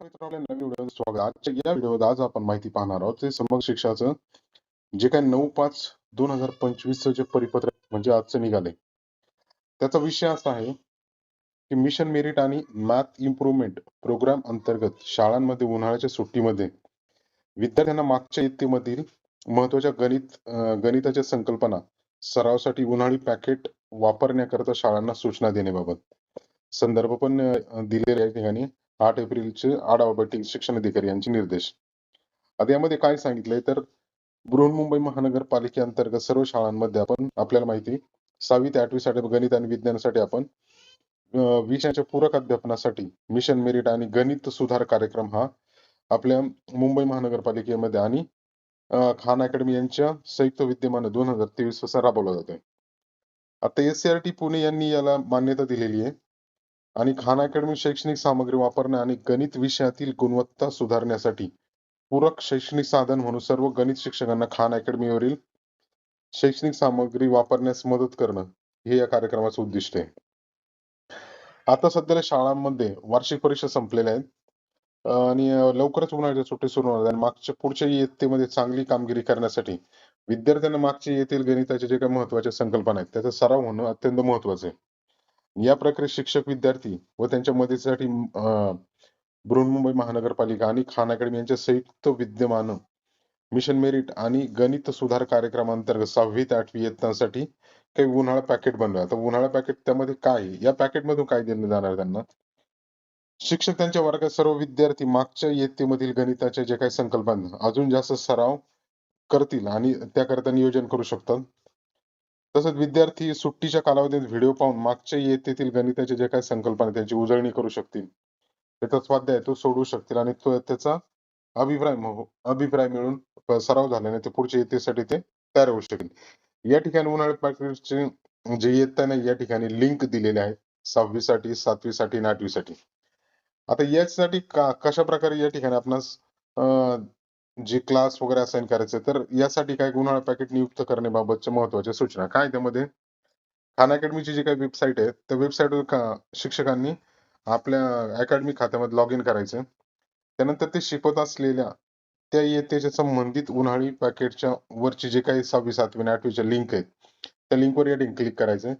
मित्रांनो, नवीन व्हिडिओमध्ये स्वागत. आजच्या या व्हिडिओमध्ये आज आपण माहिती पाहणार आहोत ते समग्र शिक्षाचं जे काय नऊ पाच दोन हजार पंचवीस जे परिपत्रक म्हणजे आजचं निघाले त्याचा विषय असा आहे की मिशन मेरिट आणि मॅथ इम्प्रुव्हमेंट प्रोग्राम अंतर्गत शाळांमध्ये उन्हाळ्याच्या सुट्टीमध्ये विद्यार्थ्यांना मागच्या इयत्तेमधील महत्त्वाच्या गणित गणिताच्या संकल्पना सरावासाठी उन्हाळी पॅकेट वापरण्याकरता शाळांना सूचना देण्याबाबत. संदर्भ पण दिलेले आहे या ठिकाणी. आठ एप्रिलचे आढावा बैठक शिक्षण अधिकारी यांचे निर्देश. आता यामध्ये काय सांगितलंय तर बृहन्मुंबई महानगरपालिकेअंतर्गत सर्व शाळांमध्ये आपण आपल्याला माहिती सहावी ते आठवीसाठी गणित आणि विज्ञानासाठी आपण विषयाच्या पूरक अध्यापनासाठी मिशन मेरिट आणि गणित सुधार कार्यक्रम हा आपल्या मुंबई महानगरपालिकेमध्ये आणि खान अकॅडमी यांच्या संयुक्त विद्यमान दोन हजार तेवीसपासून राबवला जातोय. आता S C R T Pune यांनी याला मान्यता दिलेली आहे. आणि खान अकॅडमी शैक्षणिक सामग्री वापरणे आणि गणित विषयातील गुणवत्ता सुधारण्यासाठी पूरक शैक्षणिक साधन म्हणून सर्व गणित शिक्षकांना खान अकॅडमीवरील शैक्षणिक सामग्री वापरण्यास मदत करणं हे या कार्यक्रमाचं उद्दिष्ट आहे. आता सध्याला शाळांमध्ये वार्षिक परीक्षा संपलेल्या आहेत. आणि लवकरच उन्हाळ्याच्या सुट्टी सुरू होणार आणि मागच्या पुढच्या इयत्तेमध्ये चांगली कामगिरी करण्यासाठी विद्यार्थ्यांना मागच्या येथील गणिताचे जे काही महत्त्वाच्या संकल्पना आहेत त्याचा सराव होणं अत्यंत महत्वाचं आहे. या प्रकारे शिक्षक विद्यार्थी व त्यांच्या मदतीसाठी अं, बृहन्मुंबई महानगरपालिका आणि खान अकॅडमी यांच्या संयुक्त विद्यमान मिशन मेरिट आणि गणित सुधार कार्यक्रमांतर्गत सहावी ते आठवी इयत्तांसाठी काही उन्हाळा पॅकेट बनलं. तर उन्हाळा पॅकेट त्यामध्ये काय आहे? या पॅकेट मधून काय दिलं जाणार त्यांना? शिक्षक त्यांच्या वर्गात सर्व विद्यार्थी मागच्या इयत्तेमधील गणिताच्या जे काही संकल्पना अजून जास्त सराव करतील आणि त्याकरता नियोजन करू शकतात. तसंच विद्यार्थी सुट्टीच्या कालावधीत व्हिडिओ पाहून मागच्या इयत्तेतील गणिताचे जे काही संकल्पना त्यांची उजळणी करू शकतील. त्याचा स्वाध्याय तो सोडवू शकतील आणि तो त्याचा अभिप्राय अभिप्राय मिळून सराव झाल्याने ते पुढच्या इयत्तेसाठी ते तयार होऊ शकेल. या ठिकाणी उन्हाळी पॅकेजचे जे इयत्ता नाही या ठिकाणी लिंक दिलेले आहेत. सहावी साठी सातवी साठी आणि आठवी साठी आता यासाठी का कशा प्रकारे या ठिकाणी आपणास अं, जे क्लास वगैरे असाइन करायचे तर यासाठी काय उन्हाळा पॅकेट नियुक्त करण्याबाबतच्या महत्त्वाच्या सूचना. काय त्यामध्ये? खान अकॅडमीची जी काही वेबसाईट आहे त्या वेबसाईटवर शिक्षकांनी आपल्या अकॅडमी खात्यामध्ये लॉग इन करायचं. त्यानंतर ते शिकवत असलेल्या त्या इयत्तेच्या संबंधित उन्हाळी पॅकेटच्या वरची जे काही सहावी सातवी आणि आठवीच्या लिंक आहेत त्या लिंकवर या ठिकाणी क्लिक करायचं.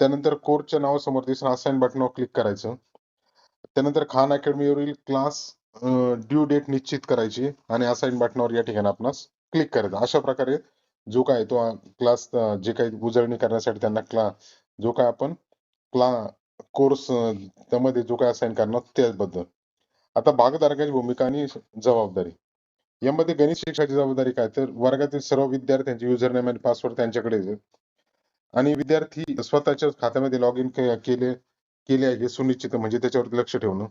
त्यानंतर कोर्सच्या नावासमोर दिसणं असाइन बटनावर क्लिक करायचं. त्यानंतर खान अकॅडमीवरील क्लास ड्यू डेट निश्चित करायची आणि असाइन बटनावर या ठिकाणी आपणास क्लिक करायचं. अशा प्रकारे जो काय तो क्लास जे काही उजळणी करण्यासाठी त्यांना क्ला जो काय आपण क्ला कोर्स त्यामध्ये जो काय असाइन करणार त्याबद्दल. आता भागधारकाची भूमिका आणि जबाबदारी. यामध्ये गणित शिक्षाची जबाबदारी काय? तर वर्गातील सर्व विद्यार्थ्यांचे युजर नेम आणि पासवर्ड त्यांच्याकडे आणि विद्यार्थी स्वतःच्या खात्यामध्ये लॉग इन केले केले आहे हे सुनिश्चित म्हणजे त्याच्यावरती लक्ष ठेवणं.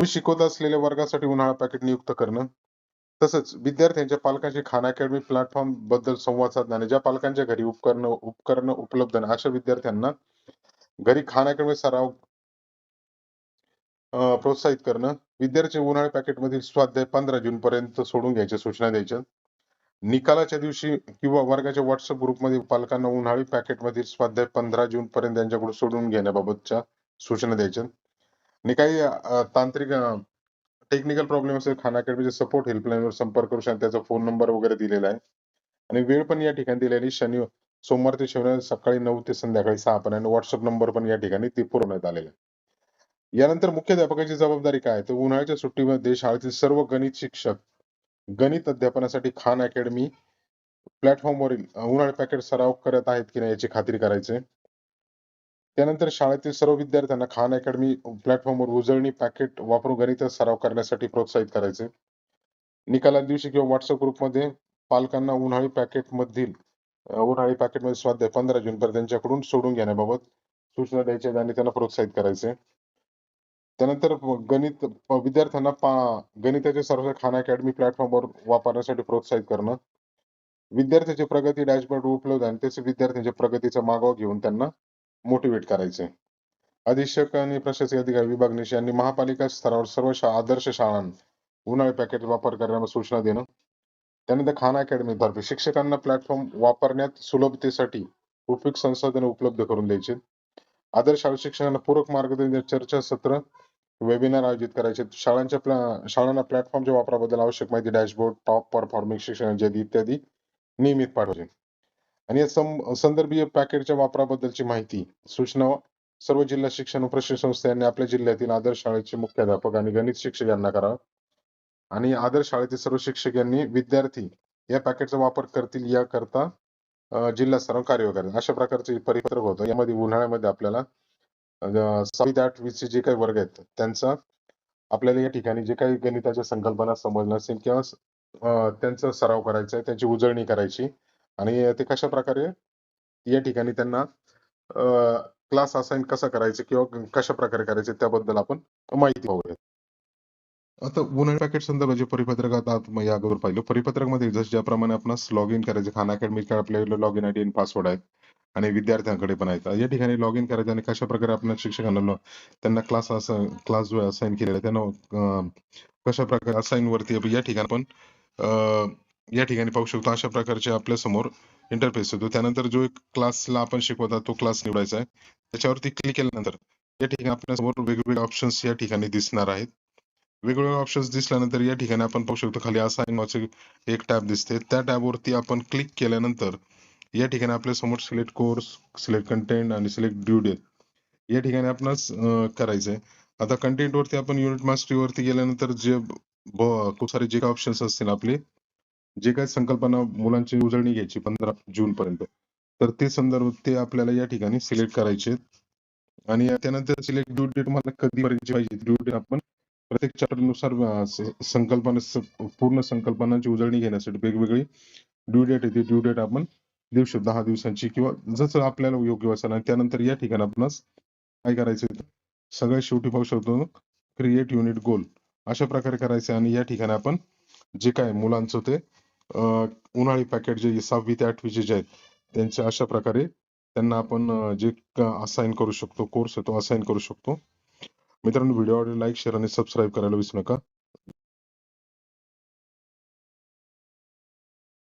तुम्ही शिकवत असलेल्या वर्गासाठी उन्हाळा पॅकेट नियुक्त करणं. तसंच विद्यार्थ्यांच्या पालकांशी खान अकॅडमी प्लॅटफॉर्मबद्दल संवाद साधणं ज्या पालकांच्या घरी उपकरण उपकरणं उपलब्ध नाही अशा विद्यार्थ्यांना घरी खान अकॅडमी सराव प्रोत्साहित करणं विद्यार्थी उन्हाळी पॅकेटमधील स्वाध्याय पंधरा जून पर्यंत सोडून घ्यायच्या सूचना द्यायच्या. निकालाच्या दिवशी किंवा वर्गाच्या व्हॉट्सअप ग्रुपमध्ये पालकांना उन्हाळी पॅकेटमधील स्वाध्याय पंधरा जून पर्यंत त्यांच्याकडून सोडून घेण्याबाबतच्या सूचना द्यायच्या. आणि काही तांत्रिक टेक्निकल प्रॉब्लेम असेल खान अकॅडमीचे सपोर्ट हेल्पलाईनवर संपर्क करू शकता त्याचा फोन नंबर वगैरे दिलेला आहे. आणि वेळ पण या ठिकाणी दिलेली शनि सोमवार ते शनिवार सकाळी नऊ ते संध्याकाळी सहा पण आणि व्हॉट्सअप नंबर पण या ठिकाणी ते पुरवण्यात आलेला आहे. यानंतर मुख्याध्यापकाची जबाबदारी काय आहे? तर उन्हाळ्याच्या सुट्टीमध्ये शाळेतील सर्व गणित शिक्षक गणित अध्यापनासाठी खान अकॅडमी प्लॅटफॉर्मवरील उन्हाळी पॅकेट सराव करत आहेत की नाही याची खात्री करायची त्यानंतर शाळेतील सर्व विद्यार्थ्यांना खान अकॅडमी प्लॅटफॉर्मवर उजळणी पॅकेट वापरून गणित सराव करण्यासाठी प्रोत्साहित करायचे. निकाला दिवशी किंवा व्हॉट्सअप ग्रुपमध्ये पालकांना उन्हाळी पॅकेट मधील उन्हाळी पॅकेटमध्ये स्वाध्याय पंधरा जून पर्यंत त्यांच्याकडून सोडून घेण्याबाबत सूचना द्यायच्या आणि त्यांना प्रोत्साहित करायचे. त्यानंतर गणित विद्यार्थ्यांना पा- गणिताचे सर्व खान अकॅडमी प्लॅटफॉर्मवर वापरण्यासाठी प्रोत्साहित करणं. विद्यार्थ्याची प्रगती डॅशबोर्ड उपलब्ध आणि त्याचे विद्यार्थ्यांच्या प्रगतीचा मागोवा घेऊन त्यांना मोटिवेट करायचे. अधीक्षक आणि प्रशासकीय अधिकारी विभाग निश यांनी महापालिका स्तरावर सर्व शा आदर्श शाळांना उन्हाळी पॅकेट वापर करण्यावर सूचना देणं. त्यानंतर खान अकॅडमी तर्फे शिक्षकांना प्लॅटफॉर्म वापरण्यात सुलभतेसाठी उपयुक्त संसाधने उपलब्ध करून द्यायचे. आदर्श शाळा शिक्षकांना पूरक मार्गदर्शन चर्चा सत्र वेबिनार आयोजित करायचे. शाळांच्या प्ला- शाळांना प्लॅटफॉर्मच्या वापराबद्दल आवश्यक माहिती डॅशबोर्ड टॉप परफॉर्मिंग शिक्षण इत्यादी इत्यादी नियमित पाठवायचे. आणि या संदर्भीय पॅकेटच्या वापराबद्दलची माहिती सूचना सर्व जिल्हा शिक्षण प्रशिक्षण संस्थांनी आपल्या जिल्ह्यातील आदर्श शाळेचे मुख्याध्यापक आणि गणित शिक्षक यांना करावा. आणि आदर्श शाळेतील सर्व शिक्षक यांनी विद्यार्थी या पॅकेटचा वापर करतील याकरता करता जिल्हा सराव कार्य करेल अशा प्रकारचे परिपत्रक होतं. यामध्ये उन्हाळ्यामध्ये आपल्याला अं, सहावी ते आठवीचे जे काही वर्ग आहेत त्यांचा आपल्याला या ठिकाणी जे काही गणिताच्या संकल्पना समजणार असेल किंवा त्यांचा सराव करायचा आहे त्यांची उजळणी करायची. आणि ते कशा प्रकारे या ठिकाणी त्यांना क्लास असाइन कसा करायचे किंवा कशा प्रकारे करायचे त्याबद्दल आपण माहिती पाहूया आता उन्हाळी पॅकेट संदर्भात जे परिपत्रक आता आपण या अगोदर पाहिलं परिपत्रकमध्ये जसं ज्याप्रमाणे आपण लॉग इन करायचं खान अकॅडमी आपल्याकडे लॉग इन आयडी आणि पासवर्ड आहेत आणि विद्यार्थ्यांकडे पण आहेत. या ठिकाणी लॉग इन करायचं आणि कशा प्रकारे आपण शिक्षकांना त्यांना क्लास असं क्लास जो असाइन केलेला त्यांना कशा प्रकारे असाइन वरती या ठिकाणी आपण अं, या ठिकाणी पाहू शकतो अशा प्रकारचे आपल्यासमोर इंटरफेस येतो. त्यानंतर जो एक क्लासला आपण शिकवता तो क्लास निवडायचा आहे. त्याच्यावरती क्लिक केल्यानंतर या ठिकाणी आपल्यासमोर वेगवेगळे ऑप्शन्स या ठिकाणी दिसणार आहेत. वेगवेगळे ऑप्शन्स दिसल्यानंतर या ठिकाणी आपण पाहू शकतो खाली असाइन नावाचे एक टॅब दिसते. त्या टॅब वरती आपण क्लिक केल्यानंतर या ठिकाणी आपल्यासमोर सिलेक्ट कोर्स सिलेक्ट कंटेंट आणि सिलेक्ट ड्यू डेट या ठिकाणी आपणास करायचंय. आता कंटेंट वरती आपण युनिट मास्टरी वरती गेल्यानंतर जे खूप सारे जे काही ऑप्शन्स असतील आपले जे काही संकल्पना मुलांची उजळणी घ्यायची पंधरा जून पर्यंत तर ते संदर्भ ते आपल्याला या ठिकाणी सिलेक्ट करायचे. आणि त्यानंतर सिलेक्ट ड्यू डेट मला कधीपर्यंत पाहिजे ड्यू डेट आपण प्रत्येक चॅप्टरनुसार संकल्पना पूर्ण संकल्पनांची उजळणी घेण्यासाठी वेगवेगळी ड्यू डेट येते. ड्यू डेट आपण देऊ शकतो दहा दिवसांची किंवा जसं आपल्याला योग्य वाटेल आणि त्यानंतर या ठिकाणी आपण काय करायचं आहे? सगळ्यात शेवटी पाहू शकतो क्रिएट युनिट गोल अशा प्रकारे करायचं आणि या ठिकाणी आपण जे काय मुलांचं ते उन्हाळी पॅकेट जे सहावी ते आठवीचे जे आहेत त्यांचे अशा प्रकारे त्यांना आपण जे असाइन करू शकतो कोर्स आहे तो असाइन करू शकतो. मित्रांनो व्हिडिओ आवडला लाईक शेअर आणि सबस्क्राईब करायला विसरू नका.